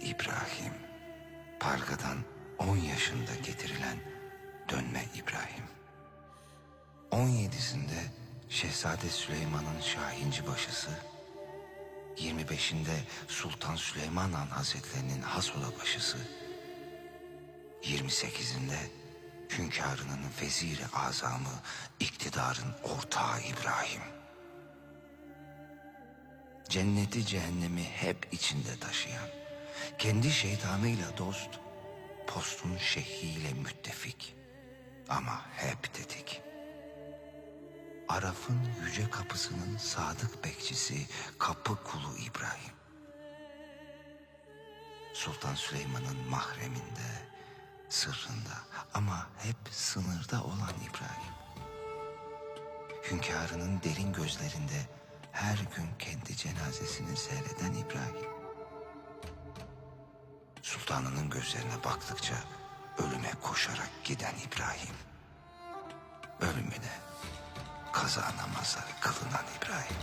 İbrahim. Pargadan 10 yaşında getirilen dönme İbrahim. 17'sinde Şehzade Süleyman'ın Şahinci başısı, 25'inde Sultan Süleyman Han Hazretlerinin Hasoda başısı, 28'inde hünkârının veziri azamı, iktidarın ortağı İbrahim. Cenneti cehennemi hep içinde taşıyan, kendi şeytanıyla dost, postun şeyhiyle müttefik. Ama hep dedik. Araf'ın yüce kapısının sadık bekçisi kapı kulu İbrahim. Sultan Süleyman'ın mahreminde, sırrında ama hep sınırda olan İbrahim. Hünkârının derin gözlerinde her gün kendi cenazesini seyreden İbrahim. Sultanının gözlerine baktıkça ölüme koşarak giden İbrahim. Ölümüne kaza namazları kılınan İbrahim.